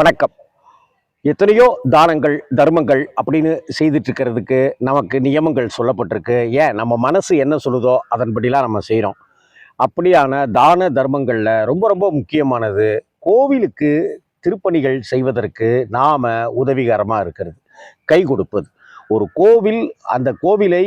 வணக்கம். எத்தனையோ தானங்கள் தர்மங்கள் அப்படின்னு செய்துட்டு இருக்கிறதுக்கு நமக்கு நியமங்கள் சொல்லப்பட்டிருக்கு. ஏன்? நம்ம மனசு என்ன சொல்லுதோ அதன்படிலாம் நம்ம செய்கிறோம் அப்படியான தான தர்மங்களில் ரொம்ப ரொம்ப முக்கியமானது கோவிலுக்கு திருப்பணிகள் செய்வதற்கு நாம் உதவிகரமாக இருக்கிறது. கை கொடுப்பது. ஒரு கோவில் அந்த கோவிலை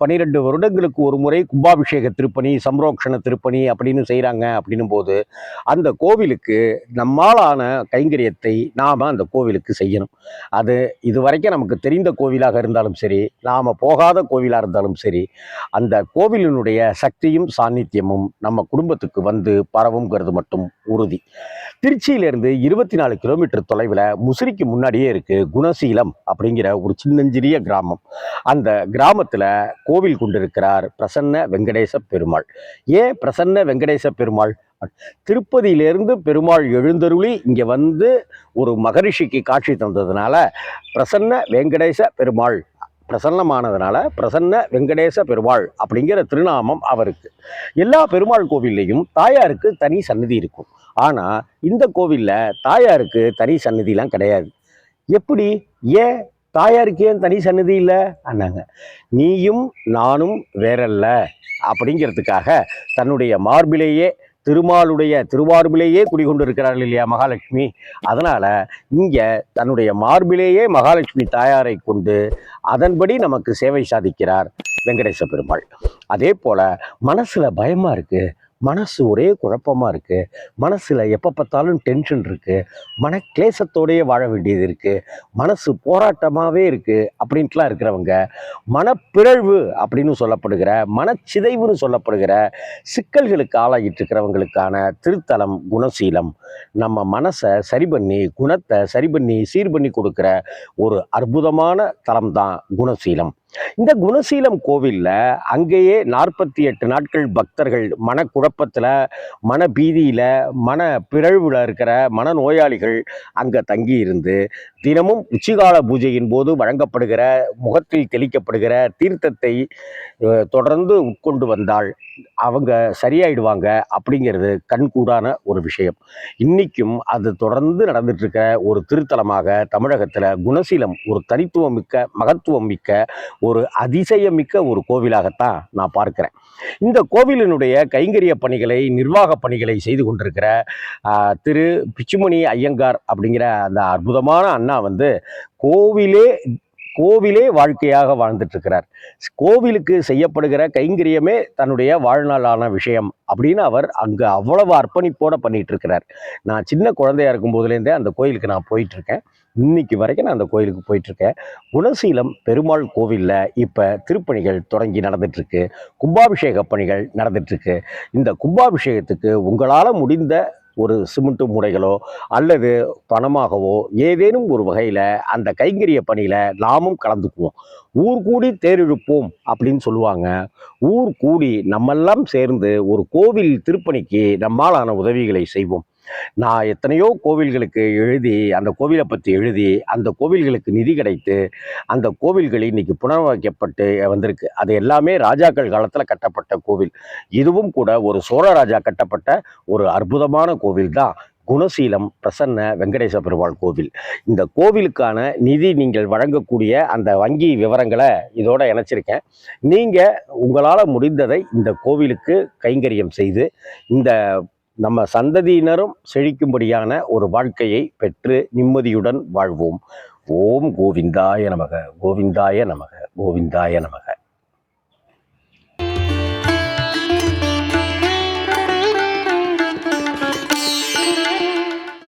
பன்னிரெண்டு வருடங்களுக்கு ஒரு முறை கும்பாபிஷேக திருப்பணி சம்ரோக்ஷண திருப்பணி அப்படின்னு செய்கிறாங்க அப்படின்னும் போது அந்த கோவிலுக்கு நம்மாலான கைங்கரியத்தை நாம் அந்த கோவிலுக்கு செய்யணும். அது இதுவரைக்கும் நமக்கு தெரிந்த கோவிலாக இருந்தாலும் சரி நாம் போகாத கோவிலாக இருந்தாலும் சரி அந்த கோவிலினுடைய சக்தியும் சாநித்தியமும் நம்ம குடும்பத்துக்கு வந்து பரவுங்கிறது மட்டும் உறுதி. திருச்சியிலேருந்து இருபத்தி நாலு கிலோமீட்டர் தொலைவில் முசிறிக்கு முன்னாடியே இருக்குது குணசீலம் அப்படிங்கிற ஒரு சின்னஞ்சிறிய கிராமம். அந்த கிராமத்தில் கோவில் கொண்டிருக்கிறார் பிரசன்ன வெங்கடேச பெருமாள். ஏன் பிரசன்ன வெங்கடேச பெருமாள்? திருப்பதியிலிருந்து பெருமாள் எழுந்தருளி இங்கே வந்து ஒரு மகரிஷிக்கு காட்சி தந்ததுனால பிரசன்ன வெங்கடேச பெருமாள் பிரசன்னமானதுனால பிரசன்ன வெங்கடேச பெருமாள் அப்படிங்கிற திருநாமம் அவருக்கு. எல்லா பெருமாள் கோவில்லையும் தாயாருக்கு தனி சன்னதி இருக்கும். ஆனால் இந்த கோவிலில் தாயாருக்கு தனி சன்னதிலாம் கிடையாது. எப்படி? ஏன் தாயாருக்கு ஏன் தனி சன்னதி இல்லை? அண்ணாங்க. நீயும் நானும் வேறல்ல. அப்படிங்கிறதுக்காக தன்னுடைய மார்பிலேயே திருமாலுடைய திருவார்பிலேயே குடிகொண்டு இருக்கிறார்கள் இல்லையா மகாலட்சுமி? அதனால் இங்கே தன்னுடைய மார்பிலேயே மகாலட்சுமி தாயாரை கொண்டு அதன்படி நமக்கு சேவை சாதிக்கிறார் வெங்கடேச பெருமாள். அதே போல் மனசில் பயமாக இருக்குது மனசு ஒரே குழப்பமாக இருக்குது மனசில் எப்போ பார்த்தாலும் டென்ஷன் இருக்குது மன கிளேசத்தோடையே வாழ வேண்டியது இருக்குது மனசு போராட்டமாகவே இருக்குது அப்படின்ட்டுலாம் இருக்கிறவங்க மனப்பிறழ்வு அப்படின்னு சொல்லப்படுகிற மனச்சிதைவுன்னு சொல்லப்படுகிற சிக்கல்களுக்கு ஆளாகிட்டு இருக்கிறவங்களுக்கான திருத்தலம் குணசீலம். நம்ம மனசை சரி பண்ணி குணத்தை சரி பண்ணி சீர் பண்ணி கொடுக்குற ஒரு அற்புதமான தலம் தான் குணசீலம். இந்த குணசீலம் கோவிலில் அங்கேயே நாற்பத்தி எட்டு நாட்கள் பக்தர்கள் மனக்குழப்பத்தில் மன பீதியில் மன பிறழ்வில் இருக்கிற மன நோயாளிகள் அங்கே தங்கி இருந்து தினமும் உச்சிகால பூஜையின் போது வழங்கப்படுகிற முகத்தில் தெளிக்கப்படுகிற தீர்த்தத்தை தொடர்ந்து உட்கொண்டு வந்தால் அவங்க சரியாயிடுவாங்க அப்படிங்கிறது கண்கூடான ஒரு விஷயம். இன்றைக்கும் அது தொடர்ந்து நடந்துட்டுருக்கிற ஒரு திருத்தலமாக தமிழகத்தில் குணசீலம் ஒரு தனித்துவம் மிக்க மகத்துவம் மிக்க ஒரு அதிசயமிக்க ஒரு கோவிலாகத்தான் நான் பார்க்கிறேன். இந்த கோவிலினுடைய கைங்கரிய பணிகளை நிர்வாக பணிகளை செய்து கொண்டிருக்கிற திரு பிச்சுமணி ஐயங்கார் அப்படிங்கிற அந்த அற்புதமான அண்ணா வந்து கோவிலே கோவிலே வாழ்க்கையாக வாழ்ந்துட்டுருக்கிறார். கோவிலுக்கு செய்யப்படுகிற கைங்கரியமே தன்னுடைய வாழ்நாளான விஷயம் அப்படின்னு அவர் அங்கே அவ்வளவு அர்ப்பணிப்போட பண்ணிகிட்ருக்கிறார் நான் சின்ன குழந்தையா இருக்கும் போதுலேருந்தே அந்த கோயிலுக்கு நான் போயிட்டுருக்கேன். இன்னைக்கு வரைக்கும் நான் அந்த கோயிலுக்கு போயிட்டுருக்கேன். குணசீலம் பெருமாள் கோவிலில் இப்போ திருப்பணிகள் தொடங்கி நடந்துட்டுருக்கு. கும்பாபிஷேக பணிகள் நடந்துட்டுருக்கு. இந்த கும்பாபிஷேகத்துக்கு உங்களால் முடிந்த ஒரு சிமெண்ட் மூடைகளோ அல்லது பணமாகவோ ஏதேனும் ஒரு வகையில் அந்த கைங்கரிய பணியில் நாமும் கலந்துக்குவோம். ஊர் கூடி தேரிழுப்போம் அப்படின்னு சொல்லுவாங்க. ஊர் கூடி நம்மெல்லாம் சேர்ந்து ஒரு கோவில் திருப்பணிக்கு நம்மாலான உதவிகளை செய்வோம். நான் எத்தனையோ கோவில்களுக்கு எழுதி அந்த கோவிலை பற்றி எழுதி அந்த கோவில்களுக்கு நிதி கிடைத்து அந்த கோவில்கள் இன்னைக்கு புனரமைக்கப்பட்டு வந்திருக்கு. அது எல்லாமே ராஜாக்கள் காலத்தில் கட்டப்பட்ட கோவில். இதுவும் கூட ஒரு சோழ ராஜா கட்டப்பட்ட ஒரு அற்புதமான கோவில் தான். குணசீலம் பிரசன்ன வெங்கடேச பெருமாள் கோவில். இந்த கோவிலுக்கான நிதி நீங்கள் வழங்கக்கூடிய அந்த வங்கி விவரங்களை இதோட இணைச்சிருக்கேன். நீங்கள் உங்களால் முடிந்ததை இந்த கோவிலுக்கு கைங்கரியம் செய்து இந்த நம்ம சந்ததியினரும் செழிக்கும்படியான ஒரு வாழ்க்கையை பெற்று நிம்மதியுடன் வாழ்வோம். ஓம் கோவிந்தாய நமக கோவிந்தாய நமக கோவிந்தாய நமக.